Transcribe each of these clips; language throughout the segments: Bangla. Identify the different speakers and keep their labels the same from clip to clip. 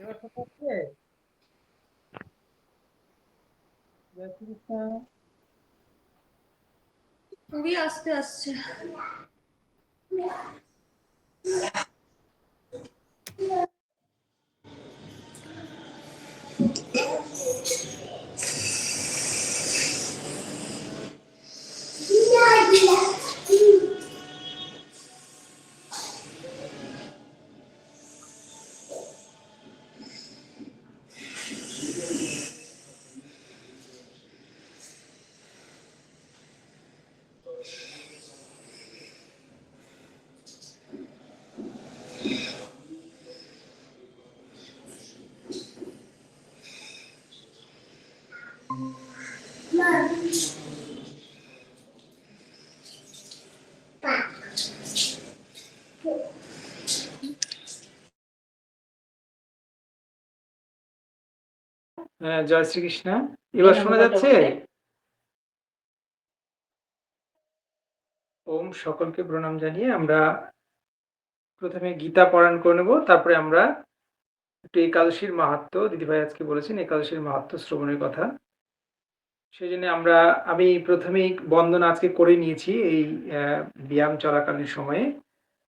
Speaker 1: এবার শোনা যাচ্ছে জয় শ্রীকৃষ্ণ
Speaker 2: খুবই আস্তে আসছে
Speaker 1: হ্যাঁ, জয় শ্রীকৃষ্ণ। এবার শোনা যাচ্ছে? ওম সকলকে প্রণাম জানিয়ে আমরা প্রথমে গীতা পারায়ণ করে নেব তারপরে আমরা একটু একাদশীর মাহাত্ম দিদিভাই আজকে বলেছেন একাদশীর মাহাত্ম শ্রবণের কথা। সেই জন্য আমরা আমি প্রথমেই বন্দনা আজকে করে নিয়েছি এই ব্যায়াম চলাকালীন সময়ে।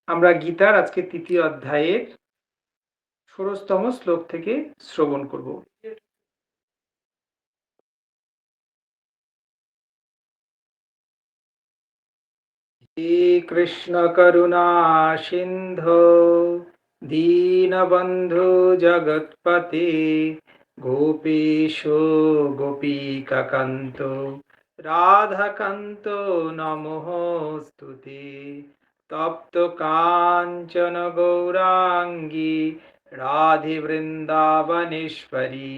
Speaker 1: আমরা গীতার আজকে তৃতীয় অধ্যায়ের ষোড়শতম শ্লোক থেকে শ্রবণ করব। हे कृष्णकरुणा सिन्धो दीनबन्धु जगत्पते गोपीशो गोपीककन्त राधकान्त नमोऽस्तु ते तप्त काञ्चन गौराङ्गी राधे वृन्दावनेश्वरी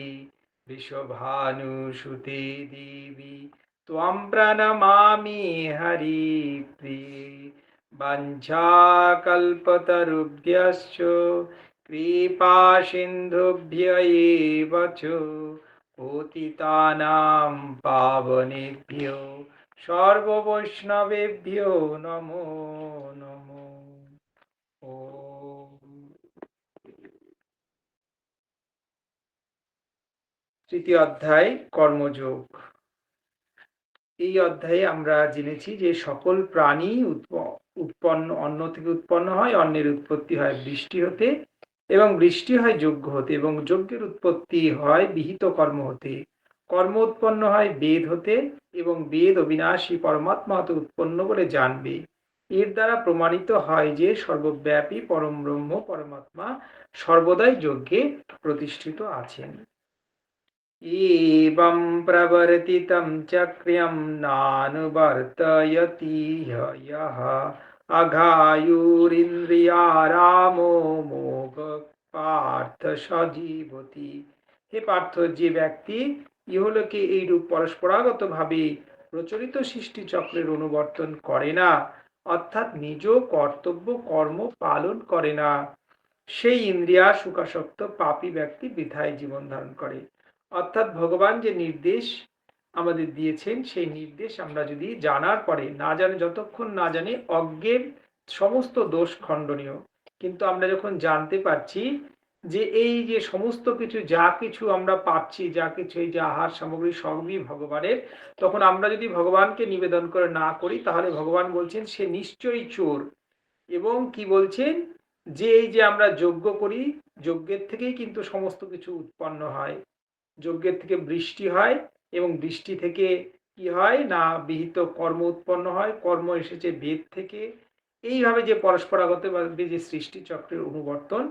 Speaker 1: विश्वभानुसुते देवी त्वं प्रणमामि हरिप्रिये वञ्चाकल्पतरुभ्यश्च कृपासिन्धुभ्य एव च पतितानां पावनेभ्यो सर्ववैष्णवेभ्यो नमो नमो ॐ তৃতীয় অধ্যায় কর্মযোগ এই অধ্যায়ে আমরা জেনেছি যে সকল প্রাণী উৎপ- উৎপন্ন, অন্ন থেকে উৎপন্ন হয়, অন্নের উৎপত্তি হয় বৃষ্টি হতে এবং বৃষ্টি হয় যজ্ঞ হতে এবং যজ্ঞের উৎপত্তি হয় বিহিত কর্ম হতে। কর্ম উৎপন্ন হয় বেদ হতে এবং বেদ অবিনাশী পরমাত্মা হতে উৎপন্ন বলে জানবে। এর দ্বারা প্রমাণিত হয় যে সর্বব্যাপী পরম ব্রহ্ম পরমাত্মা সর্বদাই যজ্ঞে প্রতিষ্ঠিত আছেন। एवं प्रवर्तितं चक्र्यं नानुवर्तयति ह्य- यः अघायुरिन्द्रियारामो मोग পার্থ সজীবতি হে পার্থ যে ব্যক্তি ইহলোকে এইরূপ পরস্পরাগত ভাবে প্রচলিত সৃষ্টি চক্রের অনুবর্তন করে না অর্থাৎ নিজ কর্তব্য কর্ম পালন করে না সেই ইন্দ্রিয়া সুখাসক্ত পাপী ব্যক্তি বৃথায় জীবন ধারণ করে অর্থাৎ ভগবান যে নির্দেশ আমাদের দিয়েছেন, সেই নির্দেশ আমরা যদি জানার পরে না জানে, যতক্ষণ না জানি অজ্ঞের সমস্ত দোষ খণ্ডনীয়। কিন্তু আমরা যখন জানতে পারছি যে এই যে সমস্ত কিছু, যা কিছু আমরা পাচ্ছি, যা কিছু এই যে আহার সামগ্রী সবই ভগবানের, তখন আমরা যদি ভগবানকে নিবেদন করে না করি, তাহলে ভগবান বলছেন সে নিশ্চয়ই চোর। এবং কি বলছেন? যে এই যে আমরা যজ্ঞ করি, যজ্ঞের থেকেই কিন্তু সমস্ত কিছু উৎপন্ন হয়। যজ্ঞের থেকে বৃষ্টি হয় এবং বৃষ্টি থেকে কি হয় না বিহিত কর্ম উৎপন্ন হয়, কর্ম এসেছে বেদ থেকে। এইভাবে যে পরস্পরাগত যে সৃষ্টি চক্রের অনুবর্তন,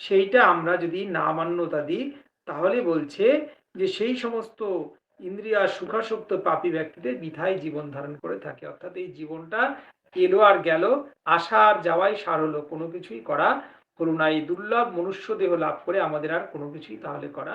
Speaker 1: সেইটা আমরা যদি না মান্যতা দিই, তাহলে বলছে যে সেই সমস্ত ইন্দ্রিয়া সুখাসক্ত পাপী ব্যক্তিদের বিধায় জীবন ধারণ করে থাকে। অর্থাৎ এই জীবনটা এলো আর গেল, আসা আর যাওয়াই সার হলো কোনো কিছুই করা হলো না এই দুর্লভ, মনুষ্য দেহ লাভ করে আমাদের আর কোনো কিছুই তাহলে করা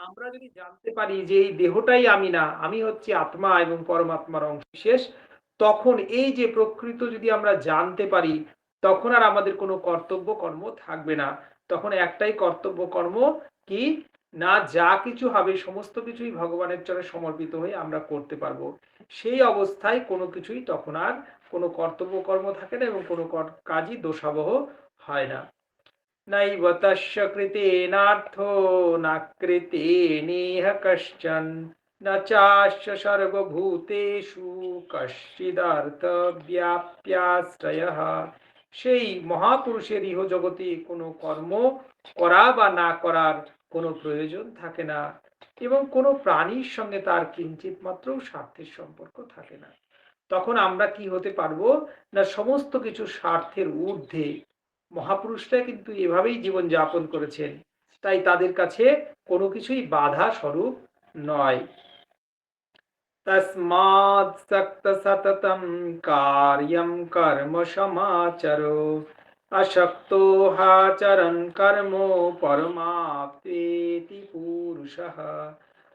Speaker 1: আমরা যদি জানতে পারি যে এই দেহটাই আমি না, আমি হচ্ছে আত্মা এবং পরমাত্মার অংশবিশেষ তখন এই যে প্রকৃত যদি আমরা জানতে পারি, তখন আর আমাদের কোনো কর্তব্য কর্ম থাকবে না। তখন একটাই কর্তব্য কর্ম কি? না, যা কিছু হবে, সমস্ত কিছুই ভগবানের চরণে সমর্পিত হয়ে আমরা করতে পারব। সেই অবস্থায় কোনো কিছুই তখন আর কোনো কর্তব্য কর্ম থাকে না এবং কোনো কাজই দোষাবহ হয় না। নৈব তস্য কৃতেনার্থো না কৃতেনেহ কশ্চন ন চাশ্চ সর্বভূতেষু কশ্চিদার্থ ব্যাপ্যাশ্রয় সেই মহাপুরুষের ইহ জগতে কোনো কর্ম করা বা না করার কোনো প্রয়োজন থাকে না এবং কোনো প্রাণীর সঙ্গে তার কিঞ্চিত মাত্র স্বার্থের সম্পর্ক থাকে না। তখন আমরা কি হতে পারব? না সমস্ত কিছু স্বার্থের ঊর্ধ্বে মহাপুরুষরা কিন্তু এভাবেই জীবন যাপন করেছেন, তাই তাদের কাছে কোনো কিছুই বাধা স্বরূপ নয়। তসমাৎ সক্ত সততম কার্যম কর্ম সমাচরো অশক্তো হাচরণ কর্ম পরমাপ্তেতি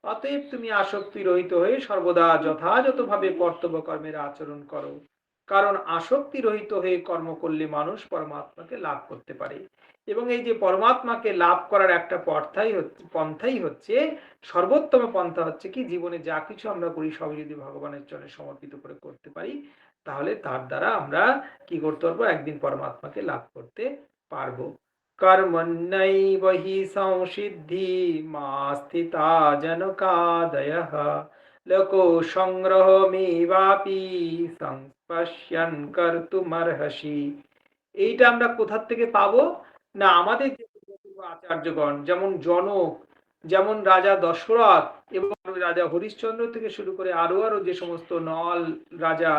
Speaker 1: অতএব তুমি আসক্তি রহিত হয়ে সর্বদা যথাযথভাবে কর্তব্য কর্মের আচরণ করো। কারণ আসক্তি রহিত হয়ে কর্ম করলে মানুষ পরমাত্মাকে লাভ করতে পারে। এবং এই যে পরমাত্মাকে লাভ করার একটা পন্থাই হচ্ছে পন্থাই হচ্ছে, সর্বোত্তম পন্থা হচ্ছে কি, জীবনে যা কিছু আমরা করি সবই যদি ভগবানের চরণে সমর্পিত করে করতে পারি, তাহলে তার দ্বারা আমরা কি করতে পারব? একদিন পরমাত্মাকে লাভ করতে পারব। কর্মণ্যৈব সংসিদ্ধি মা স্থিতা জনকাদয়। লোকো সংস্পশ্যন কর্তুমর্হসি এইটা আমরা কোথার থেকে পাবো? না, আমাদের আচার্যগণ, যেমন জনক, যেমন রাজা দশরথ এবং রাজা হরিশ্চন্দ্র থেকে শুরু করে আরও আরও যে সমস্ত নল রাজা,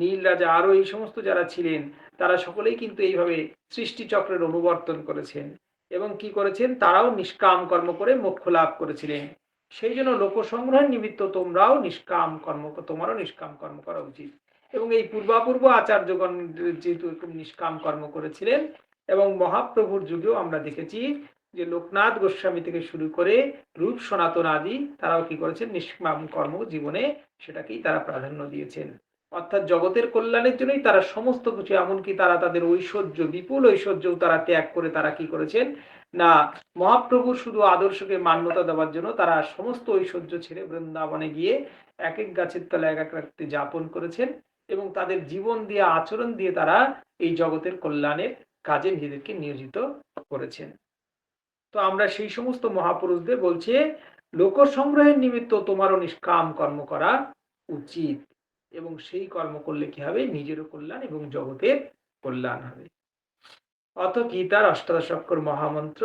Speaker 1: নীল রাজা, আরও এই সমস্ত যারা ছিলেন, তারা সকলেই কিন্তু এইভাবে সৃষ্টিচক্রের অনুবর্তন করেছেন এবং কি করেছেন? তারাও নিষ্কাম কর্ম করে মোক্ষ লাভ করেছিলেন। সেই জন্য লোকসংগ্রহের নিমিত্ত তোমরাও নিষ্কাম কর্ম, তোমারও নিষ্কাম কর্ম করা উচিত। এবং এই পূর্বাপূর্ব আচার্যগণ যেহেতু নিষ্কাম কর্ম করেছিলেন এবং মহাপ্রভুর যুগেও আমরা দেখেছি যে লোকনাথ গোস্বামী থেকে শুরু করে রূপ সনাতন আদি, তারাও কি করেছেন? নিষ্কাম কর্ম জীবনে সেটাকেই তারা প্রাধান্য দিয়েছেন। অর্থাৎ জগতের কল্যাণের জন্যই তারা সমস্ত কিছু, এমনকি তারা তাদের ঐশ্বর্য, বিপুল ঐশ্বর্যও তারা ত্যাগ করে তারা কি করেছেন? না, মহাপ্রভু শুধু আদর্শকে মান্যতা দেওয়ার জন্য তারা সমস্ত ঐশ্বর্য ছেড়ে বৃন্দাবনে গিয়ে এক এক গাছের তলায় এক এক রাত্রি যাপন করেছেন এবং তাদের জীবন দিয়ে, আচরণ দিয়ে তারা এই জগতের কল্যাণের কাজে নিজেদেরকে নিয়োজিত করেছেন। তো আমরা সেই সমস্ত মহাপুরুষদের বলছে লোক সংগ্রহের নিমিত্ত তোমারও নিষ্কাম কর্ম করা উচিত। এবং সেই কর্ম করলে কি হবে? নিজেরও কল্যাণ এবং জগতের কল্যাণ হবে। অত গীতার অষ্টাদশ অক্ষর মহামন্ত্র,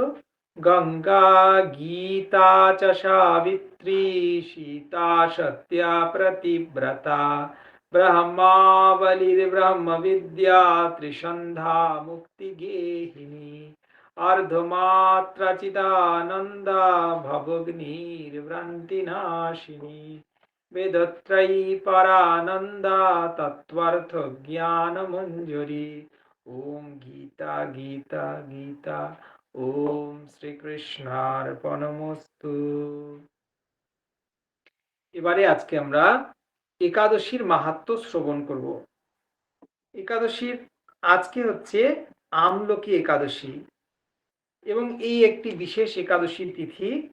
Speaker 1: গঙ্গা গীতা চ সাবিত্রী সীতা সত্যা প্রতিব্রতা। ব্রহ্মাবলির ব্রহ্ম বিদ্যা ত্রিসন্ধা মুক্তি গেহিনী। অর্ধমাত্রা চিদানন্দা ভবগ্নির ভ্রান্তি মঞ্জুরি ওম গীতা গীতা গীতা ওম শ্রীকৃষ্ণার্পণমস্তু এবারে আজকে আমরা একাদশীর মাহাত্ম শ্রবণ করব। একাদশীর আজকে হচ্ছে আমলকি একাদশী এবং এই একটি বিশেষ একাদশীর তিথি,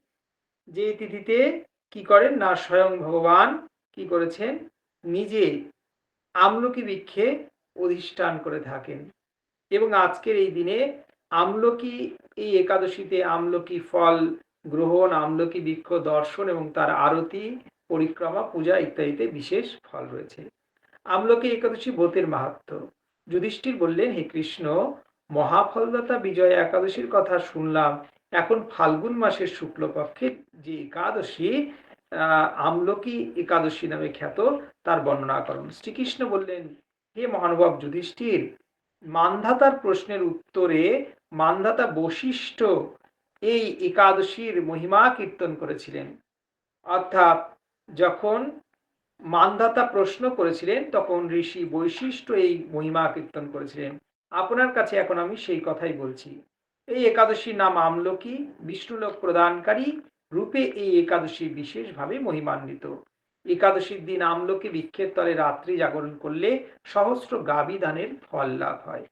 Speaker 1: যে তিথিতে কি করেন? না, স্বয়ং ভগবান কি করেছেন? নিজে আমলকি বৃক্ষে অধিষ্ঠান করে থাকেন। এবং আজকের এই দিনে আমলকি, এই একাদশীতে আমলকি ফল গ্রহণ, আমলকি বৃক্ষ দর্শন এবং তার আরতি, পরিক্রমা, পূজা ইত্যাদিতে বিশেষ ফল রয়েছে। আমলকি একাদশী ব্রতের মাহাত্ম। যুধিষ্ঠির বললেন, হে কৃষ্ণ, মহাফলদাতা বিজয় একাদশীর কথা শুনলাম। এখন ফাল্গুন মাসের শুক্লপক্ষের যে একাদশী আমলকি একাদশী নামে খ্যাত, তার বর্ণনা করুন। শ্রীকৃষ্ণ বললেন, হে মহানুভব যুধিষ্ঠির, মান্ধাতার প্রশ্নের উত্তরে মান্ধাতা বশিষ্ঠ এই একাদশীর মহিমা কীর্তন করেছিলেন। অর্থাৎ যখন মান্ধাতা প্রশ্ন করেছিলেন, তখন ঋষি বৈশিষ্ট্য এই মহিমা কীর্তন করেছিলেন। আপনার কাছে এখন আমি সেই কথাই বলছি। এই একাদশীর নাম আমলকি, বিষ্ণুলোক প্রদানকারী, রূপে এই একাদশী বিশেষভাবে মহিমান্বিত। একাদশীর দিন আমলকি বৃক্ষের তলে রাত্রি জাগরণ করলে সহস্র গাভী দানের ফল লাভ হয়।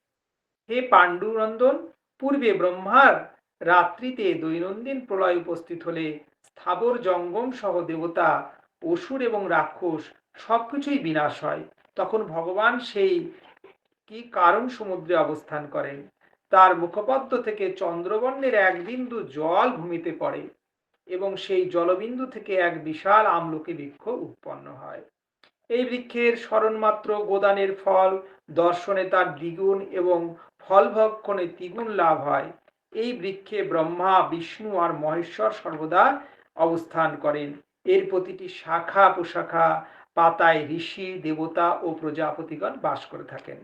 Speaker 1: হে পাণ্ডুনন্দন, পূর্বে ব্রহ্মার রাত্রিতে দৈনন্দিন প্রলয় উপস্থিত হলে স্থাবর জঙ্গম সহ দেবতা, অসুর এবং রাক্ষস সবকিছুই বিনাশ হয়। তখন ভগবান সেই কি কারণ সমুদ্রে অবস্থান করেন? তার মুখপদ্ম থেকে চন্দ্রবর্ণের এক বিন্দু জল ভূমিতে পড়ে এবং সেই জলবিন্দু থেকে এক বিশাল আমলকি বৃক্ষ উৎপন্ন হয়। এই বৃক্ষের স্মরণমাত্র গোদানের ফল, দর্শনে তার দ্বিগুণ এবং ফল ভক্ষণে দ্বিগুণ লাভ হয়। এই বৃক্ষে ব্রহ্মা, বিষ্ণু আর মহেশ্বর সর্বদা অবস্থান করেন। এর প্রতিটি শাখা প্রশাখা পাতায় ঋষি, দেবতা ও প্রজাপতিগণ বাস করে থাকেন।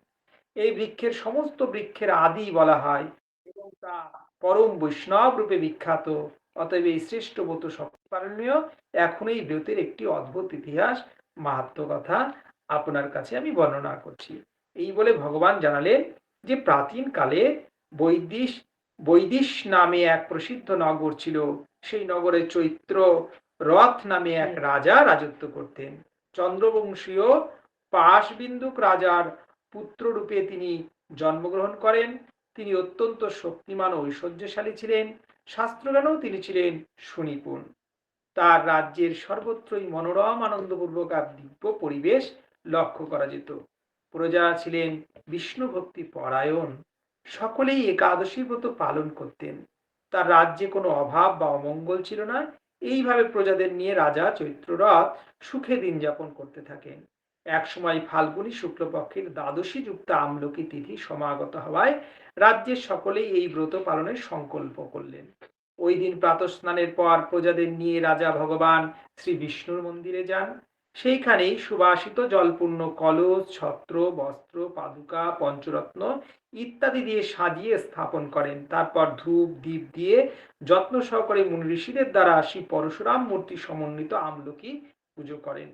Speaker 1: এই বৃক্ষের সমস্ত বৃক্ষের আদি বলা হয় এবং তা পরম বৈষ্ণব রূপে বিখ্যাত। অতএব এই শ্রেষ্ঠ ব্রত শক্তিপালনীয় এখন এই ব্রতের একটি অদ্ভুত ইতিহাস, মাহাত্ম কথা আপনার কাছে আমি বর্ণনা করছি। এই বলে ভগবান জানালেন যে প্রাচীন কালে বৈদিশ বৈদিশ নামে এক প্রসিদ্ধ নগর ছিল। সেই নগরে চৈত্র রথ নামে এক রাজা রাজত্ব করতেন। চন্দ্রবংশীয় পাশবিন্দুক রাজার পুত্র রূপে তিনি জন্মগ্রহণ করেন। তিনি অত্যন্ত শক্তিমান ঐশ্বর্যশালী ছিলেন। শাস্ত্রজ্ঞানেও তিনি ছিলেন সুনিপুণ। তার রাজ্যের সর্বত্রই মনোরম, আনন্দপূর্বক দিব্য পরিবেশ লক্ষ্য করা যেত। প্রজা ছিলেন বিষ্ণু ভক্তি পরায়ণ। সকলেই একাদশী ব্রত পালন করতেন। তার রাজ্যে কোনো অভাব বা অমঙ্গল ছিল না। এইভাবে প্রজাদের নিয়ে রাজা চৈত্ররথ সুখে দিন যাপন করতে থাকেন। একসময় ফাল্গুনী শুক্লপক্ষের দ্বাদশী যুক্ত আমলকি তিথি সমাগত হওয়ায় রাজ্যের সকলেই এই ব্রত পালনের সংকল্প করলেন। ওই দিন প্রাতঃস্নানের পর প্রজাদের নিয়ে রাজা ভগবান শ্রী বিষ্ণুর মন্দিরে যান। সেইখানেই সুবাসিত জলপূর্ণ কলস, ছত্র, বস্ত্র, পাদুকা, পঞ্চরত্ন ইত্যাদি দিয়ে সাজিয়ে স্থাপন করেন। তারপর ধূপ দ্বীপ দিয়ে যত্ন সহকারে মুনি ঋষিদের দ্বারা শ্রী পরশুরাম মূর্তি সমন্বিত আমলকি পুজো করেন।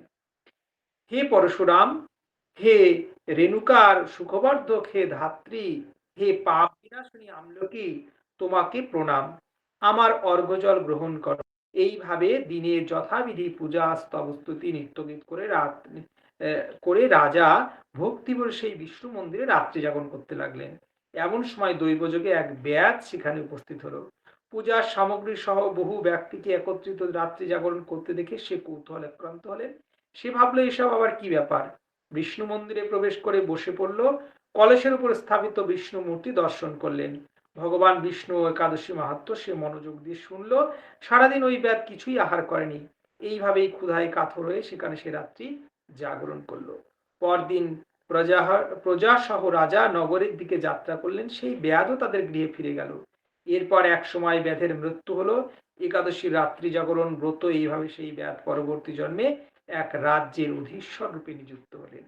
Speaker 1: হে পরশুরাম, হে রেণুকার সুখবর্ধক, হে ধাত্রী, হে পাপ বিনাশনী আমলকি, তোমাকে প্রণাম। আমার অর্ঘ্যজল গ্রহণ করো। এইভাবে দিনের যথাবিধি পূজা, স্তবস্তুতি, নিত্যগীত করে রাত করে রাজা ভক্তিভর সেই বিষ্ণু মন্দিরে রাত্রি যাপন করতে লাগলেন। এমন সময় দৈবযোগে এক ব্যাধ সেখানে উপস্থিত হলো। পূজার সামগ্রী সহ বহু ব্যক্তিকে একত্রিত রাত্রি জাগরণ করতে দেখে সে কৌতূহল আক্রান্ত হলেন। সে ভাবলো, এসব আবার কি ব্যাপার? বিষ্ণু মন্দিরে প্রবেশ করে বসে পড়ল। কলসের উপর স্থাপিত বিষ্ণু মূর্তি দর্শন করলেন। ভগবান বিষ্ণু একাদশী মাহাত্ম সে মনোযোগ দিয়ে শুনলো। সারাদিন ওই ব্যাধ কিছুই আহার করেনি। এইভাবেই ক্ষুধায় কাতর হয়ে সেখানে সে রাত্রি জাগরণ করল। পরদিন প্রজা সহ রাজা নগরের দিকে যাত্রা করলেন। সেই ব্যাধও তাদের গৃহে ফিরে গেল। এরপর এক সময় ব্যাধের মৃত্যু হলো। একাদশী রাত্রি জাগরণ ব্রত এইভাবে সেই ব্যাধ পরবর্তী জন্মে এক রাজ্যের অধীশ্বর রূপে নিযুক্ত হলেন।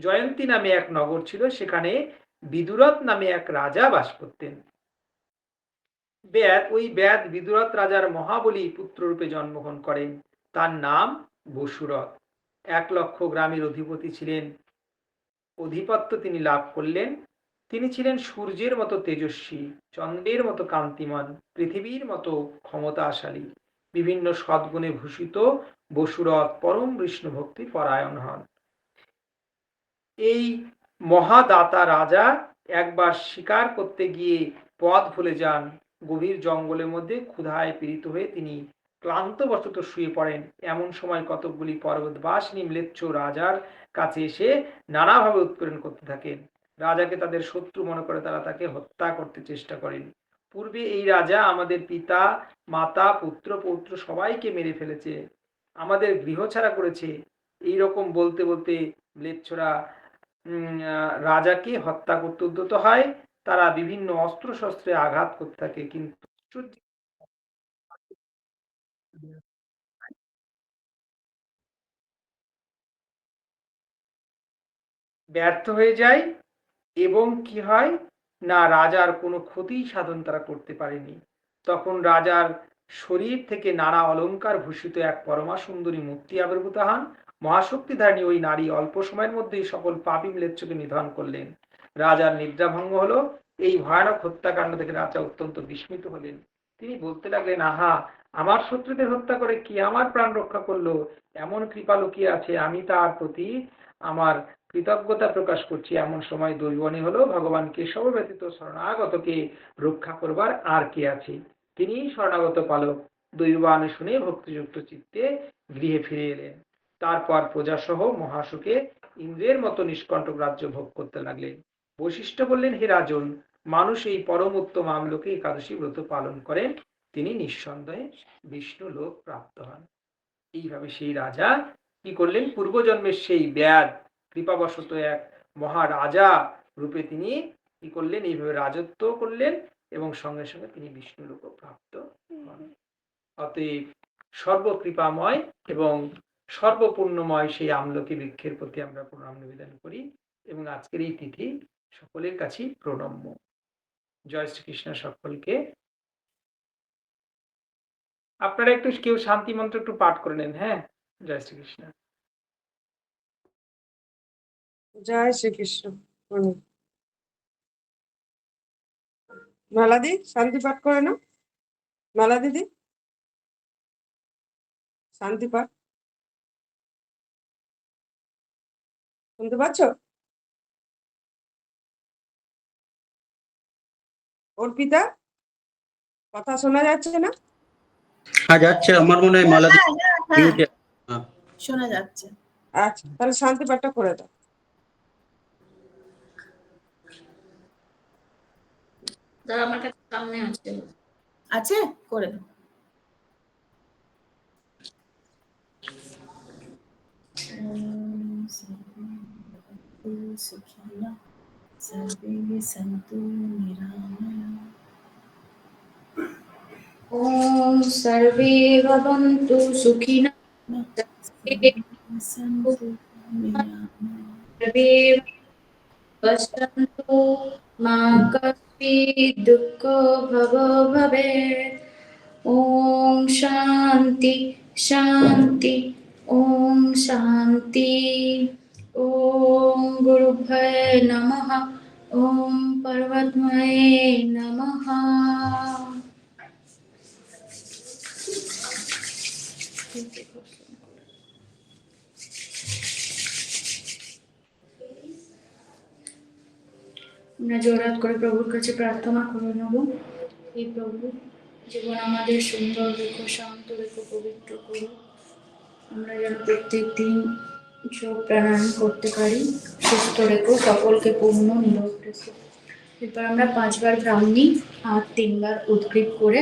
Speaker 1: জয়ন্তী নামে এক নগর ছিল, সেখানে বিদুরথ নামে এক রাজা বাস করতেন। ব্যাদ ওই ব্যাদ বিদুরত রাজার মহাবলী পুত্ররূপে জন্মগ্রহণ করেন। তার নাম বসুরথ। এক লক্ষ গ্রামের অধিপতি ছিলেন। অধিপত্য তিনি লাভ করলেন। তিনি ছিলেন সূর্যের মতো তেজস্বী, চন্দ্রের মতো কান্তিমান, পৃথিবীর মতো ক্ষমতাশালী। বিভিন্ন সদ্গুণে ভূষিত বসুরথ পরম বিষ্ণু ভক্তি পরায়ণ হন। এই মহাদাতা রাজা একবার শিকার করতে গিয়ে পথ ভুলে যান। গভীর জঙ্গলের মধ্যে ক্ষুধায় পীড়িত হয়ে তিনি ক্লান্ত বশত শুয়ে পড়েন। এমন সময় কতকগুলি পর্বতবাসিনী ম্লেচ্ছ রাজার কাছে এসে নানাভাবে উৎপীড়ন করতে থাকেন। রাজাকে তাদের শত্রু মনে করে তারা তাকে হত্যা করতে চেষ্টা করেন। পূর্বে এই রাজা আমাদের পিতা, মাতা, পুত্র, পৌত্র সবাইকে মেরে ফেলেছে। আমাদের গৃহ ছাড়া করেছে। এই রকম বলতে বলতে ম্লেচ্ছরা রাজাকে হত্যা করতে উদ্যত হয়। তারা বিভিন্ন অস্ত্র শস্ত্রে আঘাত করতে থাকে, কিন্তু ব্যর্থ হয়ে যায় এবং কি হয়? না রাজার কোনো ক্ষতি সাধন তারা করতে পারেনি। তখন রাজার শরীর থেকে নানা অলঙ্কার ভূষিত এক পরমা সুন্দরী মূর্তি আবির্ভূত হন। মহাশক্তিধারী ওই নারী অল্প সময়ের মধ্যেই সকল পাপি ম্লেচ্ছকে নিধন করলেন। রাজার নিদ্রাভঙ্গ হলো। এই ভয়ানক হত্যাকাণ্ড থেকে রাজা অত্যন্ত বিস্মিত হলেন। তিনি বলতে লাগলেন, আহা, আমার শত্রুদের হত্যা করে কি আমার প্রাণ রক্ষা করল? এমন কৃপা লুকিয়ে আছে, আমি তার প্রতি আমার কৃতজ্ঞতা প্রকাশ করছি। এমন সময় দৈবনী হলো ভগবান কেশব ব্যতীত শরণাগতকে রক্ষা করবার আর কে আছে? তিনি শরণাগত পালক। দৈবান শুনে ভক্তিযুক্ত চিত্তে গৃহে ফিরে এলেন। তারপর প্রজাসহ মহাসুখে ইন্দ্রের মতো নিষ্কণ্টক রাজ্য ভোগ করতে লাগলেন। বৈশিষ্ট্য বললেন, হে রাজন, মানুষ এই পরম উত্তম আমলোকে একাদশী ব্রত পালন করেন। তিনি নিঃসন্দেহে বিষ্ণু লোক প্রাপ্ত হন। এইভাবে সেই রাজা কি করলেন? পূর্বজন্মের সেই ব্যাদ কৃপাবশত এক মহারাজা রূপে তিনি কি করলেন এইভাবে রাজত্ব করলেন এবং সঙ্গে সঙ্গে তিনি বিষ্ণু লোক প্রাপ্ত হন। অতএব সর্বকৃপাময় এবং সর্বপূর্ণময় সেই আমলকি বৃক্ষের প্রতি আমরা প্রণাম নিবেদন করি এবং আজকের এই তিথি সকলের কাছেই প্রণম্য। জয় শ্রীকৃষ্ণ সকলকে। আপনারা একটু কেউ শান্তি মন্ত্র একটু পাঠ করে নেন হ্যাঁ? জয় শ্রীকৃষ্ণ।
Speaker 3: জয় শ্রীকৃষ্ণ। মালাদি শান্তি পাঠ করে না মালা দিদি শান্তি পাঠ। শুনতে পাচ্ছ? অর্পিতা কথা শোনা যাচ্ছে না?
Speaker 4: হ্যাঁ যাচ্ছে। আমার মনে হয় মালা
Speaker 5: হ্যাঁ, হ্যাঁ, হ্যাঁ, শোনা যাচ্ছে।
Speaker 3: আচ্ছা তাহলে শান্তি পাঠটা করে দাও।
Speaker 2: দাদা আমার কাছে সামনে আছে।
Speaker 5: আছে? করে দাও। ওম সুখিনা সর্বে সন্তু নিরাময়া
Speaker 2: ওম সর্বে ভবন্তু সুখিনঃ
Speaker 5: সন্তু নিরাময়া
Speaker 2: সর্বে পশ্যন্তু মা কশ্চিৎ দুঃখ ভব ভবেत् ওম শান্তি শান্তি ওম শান্তি ওম গুরুভ্যয় নমঃ ওম পরমাত্ময়ে নমঃ আমরা জোরাত করে প্রভুর কাছে প্রার্থনা করে নেব। এই প্রভু, জীবন আমাদের সুন্দর রেখো শান্ত রেখো পবিত্র করো। আমরা যেন প্রত্যেক দিন যোগ প্রাণায়াম করতে পারি, সুস্থ রেখো সকলকে পূর্ণ নিরোগ রেখো এরপর আমরা পাঁচবার ব্রাহ্মী আর তিনবার উদ্গ্রীব করে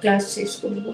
Speaker 2: ক্লাস শেষ করব।